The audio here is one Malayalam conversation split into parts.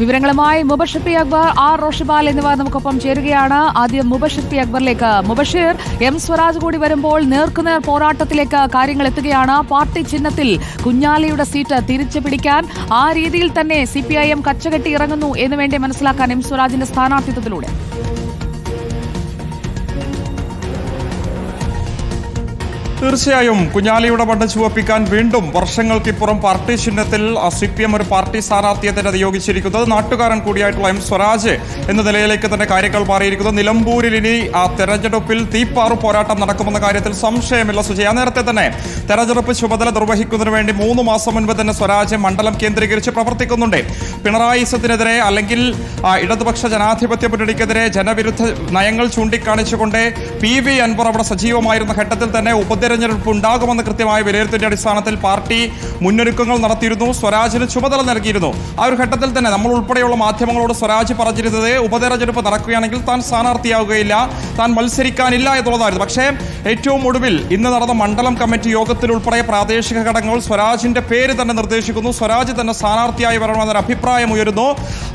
വിവരങ്ങളുമായി മുബഷിർ അക്ബർ ആർ റോഷിബാൽ എന്നിവർ നമുക്കൊപ്പം ചേരുകയാണ്. ആദ്യം മുബഷിർ അക്ബറിലേക്ക്. മുബഷീർ എം സ്വരാജ് കൂടി വരുമ്പോൾ നേർക്കുനേർ പോരാട്ടത്തിലേക്ക് കാര്യങ്ങൾ എത്തുകയാണ്. പാർട്ടി ചിഹ്നത്തിൽ കുഞ്ഞാലിയുടെ സീറ്റ് തിരിച്ചു പിടിക്കാൻ ആ രീതിയിൽ തന്നെ സി പി ഐ എം കച്ചകെട്ടി ഇറങ്ങുന്നു എന്ന് വേണ്ടി മനസ്സിലാക്കാൻ എം സ്വരാജിന്റെ സ്ഥാനാർത്ഥിത്വത്തിലൂടെ. തീർച്ചയായും കുഞ്ഞാലിയുടെ മണ്ണ് ചുവപ്പിക്കാൻ വീണ്ടും വർഷങ്ങൾക്കിപ്പുറം പാർട്ടി ചിഹ്നത്തിൽ സി പി എം ഒരു പാർട്ടി സ്ഥാനാർത്ഥിയെ തന്നെ നിയോഗിച്ചിരിക്കുന്നത് നാട്ടുകാരൻ കൂടിയായിട്ടുള്ള എം സ്വരാജ് എന്ന നിലയിലേക്ക് തന്നെ കാര്യങ്ങൾ മാറിയിരിക്കുന്നു. നിലമ്പൂരിൽ ഇനി ആ തെരഞ്ഞെടുപ്പിൽ തീപ്പാറു പോരാട്ടം നടക്കുമെന്ന കാര്യത്തിൽ സംശയമില്ല സുജയ. നേരത്തെ തന്നെ തെരഞ്ഞെടുപ്പ് ചുമതല നിർവഹിക്കുന്നതിന് വേണ്ടി മൂന്ന് മാസം മുൻപ് തന്നെ സ്വരാജ് മണ്ഡലം കേന്ദ്രീകരിച്ച് പ്രവർത്തിക്കുന്നുണ്ട്. പിണറായിസത്തിനെതിരെ അല്ലെങ്കിൽ ഇടതുപക്ഷ ജനാധിപത്യ മുന്നണിക്കെതിരെ ജനവിരുദ്ധ നയങ്ങൾ ചൂണ്ടിക്കാണിച്ചുകൊണ്ട് പി വി അൻവർ അവിടെ സജീവമായിരുന്ന ഘട്ടത്തിൽ തന്നെ ഉപതെരഞ്ഞെടുപ്പ് ഉണ്ടാകുമെന്ന കൃത്യമായ വിലയിരുത്തലിന്റെ അടിസ്ഥാനത്തിൽ പാർട്ടി മുന്നൊരുക്കങ്ങൾ നടത്തിയിരുന്നു. സ്വരാജിന് ചുമതല നൽകിയിരുന്നു. ആ ഒരു ഘട്ടത്തിൽ തന്നെ നമ്മൾ ഉൾപ്പെടെയുള്ള മാധ്യമങ്ങളോട് സ്വരാജ് പറഞ്ഞിരുന്നത് ഉപതെരഞ്ഞെടുപ്പ് നടക്കുകയാണെങ്കിൽ താൻ സ്ഥാനാർത്ഥിയാവുകയില്ല. താൻ മത്സരിക്കാനില്ല എന്നുള്ളതായിരുന്നു. പക്ഷേ ഏറ്റവും ഒടുവിൽ ഇന്ന് നടന്ന മണ്ഡലം കമ്മിറ്റി യോഗത്തിൽ ഉൾപ്പെടെ പ്രാദേശിക ഘടകങ്ങൾ സ്വരാജിന്റെ പേര് തന്നെ നിർദ്ദേശിക്കുന്നു. സ്വരാജ് തന്നെ സ്ഥാനാർത്ഥിയായി വരണമെന്നൊരു അഭിപ്രായം ഉയരുന്നു.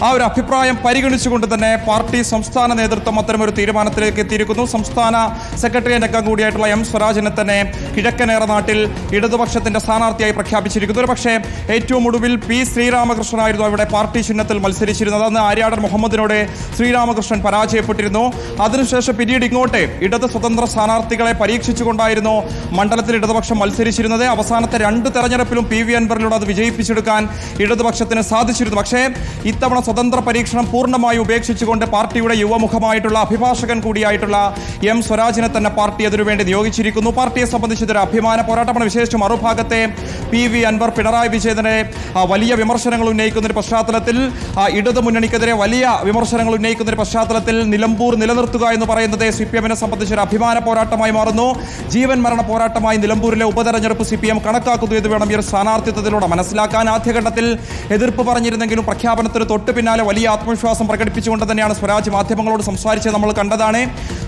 ആ ഒരു അഭിപ്രായം പരിഗണിച്ചുകൊണ്ട് തന്നെ പാർട്ടി സംസ്ഥാന നേതൃത്വം അത്തരമൊരു തീരുമാനത്തിലേക്ക് എത്തിയിരിക്കുന്നു. സംസ്ഥാന സെക്രട്ടറി അംഗം കൂടിയായിട്ടുള്ള എം സ്വരാജിനെ തന്നെ കിഴക്കനേറ നാട്ടിൽ ഇടതുപക്ഷത്തിന്റെ സ്ഥാനാർത്ഥിയായി പ്രഖ്യാപിച്ചിരിക്കുന്നു. ഒരു പക്ഷേ ഏറ്റവും ഒടുവിൽ പി ശ്രീരാമകൃഷ്ണനായിരുന്നു അവിടെ പാർട്ടി ചിഹ്നത്തിൽ മത്സരിച്ചിരുന്നത്. അന്ന് ആര്യാടൻ മുഹമ്മദിനോട് ശ്രീരാമകൃഷ്ണൻ പരാജയപ്പെട്ടിരുന്നു. അതിനുശേഷം പിന്നീട് ഇങ്ങോട്ട് ഇടത് സ്വതന്ത്ര സ്ഥാനാർത്ഥികളെ പരീക്ഷിച്ചുകൊണ്ടായിരുന്നു മണ്ഡലത്തിൽ ഇടതുപക്ഷം മത്സരിച്ചിരുന്നത്. അവസാനത്തെ രണ്ട് തെരഞ്ഞെടുപ്പിലും പി വി അൻവറിലൂടെ അത് വിജയിപ്പിച്ചെടുക്കാൻ ഇടതുപക്ഷത്തിന് സാധിച്ചിരുന്നു. പക്ഷേ ഇത്തവണ സ്വതന്ത്ര പരീക്ഷണം പൂർണമായി ഉപേക്ഷിച്ചുകൊണ്ട് പാർട്ടിയുടെ യുവമുഖമായിട്ടുള്ള അഭിഭാഷകൻ കൂടിയായിട്ടുള്ള എം സ്വരാജിനെ തന്നെ പാർട്ടി അതിനുവേണ്ടി നിയോഗിച്ചിരിക്കുന്നു. പാർട്ടിയെ സംബന്ധിച്ച് ഇതൊരു അഭിമാന പോരാട്ടമാണ്. വിശേഷിച്ച് മറുഭാഗത്തെ പി വി അൻവർ പിണറായി വിജയനെ വലിയ വിമർശനങ്ങൾ ഉന്നയിക്കുന്ന ഒരു പശ്ചാത്തലത്തിൽ ഇടതു മുന്നണിക്കെതിരെ വലിയ വിമർശനങ്ങൾ ഉന്നയിക്കുന്ന ഒരു പശ്ചാത്തലത്തിൽ നിലമ്പൂർ നിലനിർത്തുക എന്ന് പറയുന്നത് സി പി എമ്മിനെ സംബന്ധിച്ച് ഒരു അഭിമാന പോരാട്ടമായി മാറുന്നു. ജീവൻ മരണ പോരാട്ടമായി നിലമ്പൂരിലെ ഉപതെരഞ്ഞെടുപ്പ് സി പി എം കണക്കാക്കുന്നു എന്ന് വേണം ഈ ഒരു സ്ഥാനാർത്ഥിത്വത്തിലൂടെ മനസ്സിലാക്കാൻ. ആദ്യഘട്ടത്തിൽ എതിർപ്പ് പറഞ്ഞിരുന്നെങ്കിലും പ്രഖ്യാപനത്തിന് തൊട്ട് പിന്നാലെ വലിയ ആത്മവിശ്വാസം പ്രകടിപ്പിച്ചുകൊണ്ട് തന്നെയാണ് സ്വരാജ് മാധ്യമങ്ങളോട് സംസാരിച്ചത്. നമ്മൾ കണ്ടതാണ്.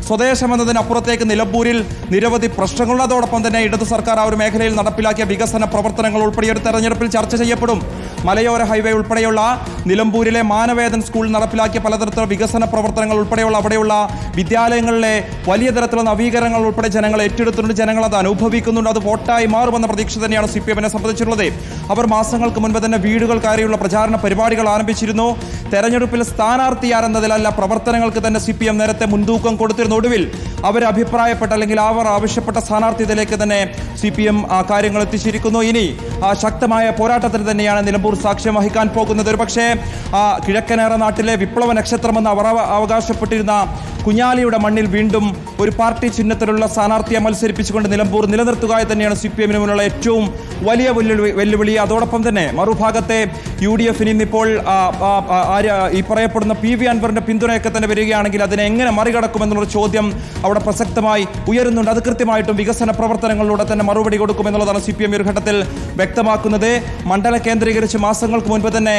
സ്വദേശം എന്നതിനപ്പുറത്തേക്ക് നിലമ്പൂരിൽ നിരവധി പ്രശ്നങ്ങളുള്ളതോടൊപ്പം തന്നെ ഇടതു സർക്കാർ ആ ഒരു മേഖലയിൽ നടപ്പിലാക്കിയ വികസന പ്രവർത്തനങ്ങൾ ഉൾപ്പെടെ ഒരു തെരഞ്ഞെടുപ്പിൽ ചർച്ച ചെയ്യപ്പെടും. മലയോര ഹൈവേ ഉൾപ്പെടെയുള്ള നിലമ്പൂരിലെ മാനവേദൻ സ്കൂൾ നടപ്പിലാക്കിയ പലതരത്തിലുള്ള വികസന പ്രവർത്തനങ്ങൾ ഉൾപ്പെടെയുള്ള അവിടെയുള്ള വിദ്യാലയങ്ങളിലെ വലിയ തരത്തിലുള്ള നവീകരണങ്ങൾ ഉൾപ്പെടെ ജനങ്ങൾ ഏറ്റെടുത്തിട്ടുണ്ട്. ജനങ്ങൾ അത് അനുഭവിക്കുന്നുണ്ട്. അത് വോട്ടായി മാറുമെന്ന പ്രതീക്ഷ തന്നെയാണ് സി പി എമ്മിനെ സംബന്ധിച്ചിട്ടുള്ളത് അവർ മാസങ്ങൾക്ക് മുൻപ് തന്നെ വീടുകൾ കയറിയുള്ള പ്രചാരണ പരിപാടികൾ ആരംഭിച്ചിരുന്നു. തെരഞ്ഞെടുപ്പിൽ സ്ഥാനാർത്ഥിയാരെന്നതിലല്ല പ്രവർത്തനങ്ങൾക്ക് തന്നെ സി പി എം നേരത്തെ മുൻതൂക്കം കൊടുത്തിരുന്ന ഒടുവിൽ അവർ അഭിപ്രായപ്പെട്ട അല്ലെങ്കിൽ അവർ ആവശ്യപ്പെട്ട സ്ഥാനാർത്ഥിയിലേക്ക് തന്നെ സി പി എം കാര്യങ്ങൾ എത്തിച്ചിരിക്കുന്നു. ഇനി ആ ശക്തമായ പോരാട്ടത്തിന് തന്നെയാണ് നിലമ്പൂർ സാക്ഷ്യം വഹിക്കാൻ പോകുന്നത്. ഒരു പക്ഷേ കിഴക്കനേറ നാട്ടിലെ വിപ്ലവ നക്ഷത്രമെന്ന് അവർ അവകാശപ്പെട്ടിരുന്ന കുഞ്ഞാലിയുടെ മണ്ണിൽ വീണ്ടും ഒരു പാർട്ടി ചിഹ്നത്തിലുള്ള സ്ഥാനാർത്ഥിയെ മത്സരിപ്പിച്ചുകൊണ്ട് നിലമ്പൂർ നിലനിർത്തുക തന്നെയാണ് സി പി എമ്മിന് മുന്നിലുള്ള ഏറ്റവും വലിയ വെല്ലുവിളി. അതോടൊപ്പം തന്നെ മറുഭാഗത്തെ യു ഡി എഫിന് ഇന്നിപ്പോൾ ഈ പറയപ്പെടുന്ന പി വി അൻവറിന്റെ പിന്തുണയൊക്കെ തന്നെ വരികയാണെങ്കിൽ അതിനെ എങ്ങനെ മറികടക്കുമെന്നുള്ള ചോദ്യം അവിടെ പ്രസക്തമായി ഉയരുന്നുണ്ട്. അത് കൃത്യമായിട്ടും വികസന പ്രവർത്തനങ്ങളിലൂടെ തന്നെ മറുപടി കൊടുക്കുമെന്നുള്ളതാണ് സി പി എം ഒരു ഘട്ടത്തിൽ വ്യക്തമാക്കുന്നത്. മണ്ഡല കേന്ദ്രീകരിച്ച് മാസങ്ങൾക്ക് മുൻപ് തന്നെ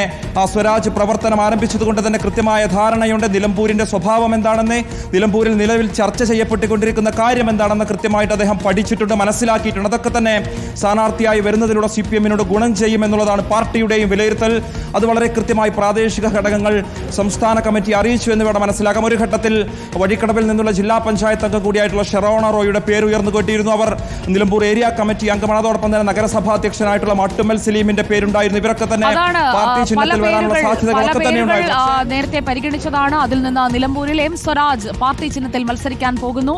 സ്വരാജ് പ്രവർത്തനം ആരംഭിച്ചതുകൊണ്ട് തന്നെ കൃത്യമായ ധാരണയുണ്ട്. നിലമ്പൂരിന്റെ സ്വഭാവം എന്താണെന്ന് നിലമ്പൂരിൽ നിലവിൽ ചർച്ച ചെയ്യപ്പെട്ടുകൊണ്ടിരിക്കുന്ന കാര്യം എന്താണെന്ന് കൃത്യമായിട്ട് അദ്ദേഹം പഠിച്ചിട്ടുണ്ട് മനസ്സിലാക്കിയിട്ടുണ്ട്. അതൊക്കെ തന്നെ സ്ഥാനാർത്ഥിയായി വരുന്നതിലൂടെ സി പി എമ്മിനോട് ഗുണം ചെയ്യുമെന്നുള്ളതാണ് പാർട്ടിയുടെയും വിലയിരുത്തൽ. അത് വളരെ കൃത്യമായി പ്രാദേശിക ഘടകങ്ങൾ സംസ്ഥാന കമ്മിറ്റി അറിയിച്ചു എന്ന് വേണം മനസ്സിലാക്കാം ഒരു ഘട്ടത്തിൽ വഴിക്കടവിൽ നിന്നുള്ള ജില്ലാ പഞ്ചായത്ത് അംഗം കൂടിയായിട്ടുള്ള ഷെറോണ റോയുടെ പേര് ഉയർന്നു കേട്ടിരുന്നു അവർ. നിലമ്പൂർ ഏരിയ കമ്മിറ്റി അംഗമാണ്. അതോടൊപ്പം തന്നെ നഗരസഭാ അധ്യക്ഷനായിട്ടുള്ള മട്ടുമൽ സലീമിന്റെ പേരുണ്ടായിരുന്നു. ഇവരൊക്കെ തന്നെ പാർട്ടി ചിഹ്നത്തിൽ വരാനുള്ള സാധ്യതകളൊക്കെ തന്നെ നേരത്തെ പരിഗണിച്ചതാണ്. അതിൽ നിന്ന് നിലമ്പൂരിൽ എം സ്വരാജ് പാർട്ടി ചിഹ്നത്തിൽ മത്സരിക്കാൻ പോകുന്നു.